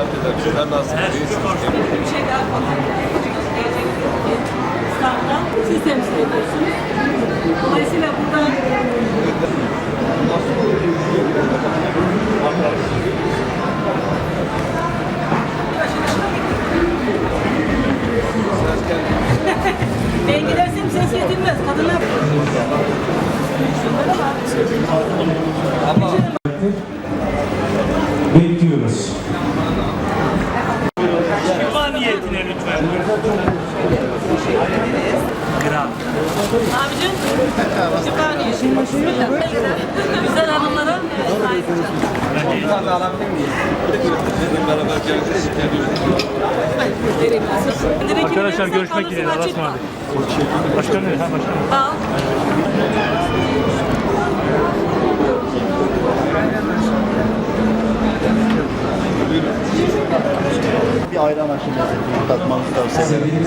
nasılsınız? Bir şey daha konuşalım. İstanbul'da siz temsil ediyorsunuz. Dolayısıyla burada Ben gidersem ses yetilmez. Kadınlar Bekliyoruz. Gram. Abicim, niyeti. Güzel hanımlara Arkadaşlar görüşmek. Allah'a ısmarladık. Başkanım, ha başkanım. Ol. Bir ayran aşı lezzeti tatmanızı tavsiye ederim.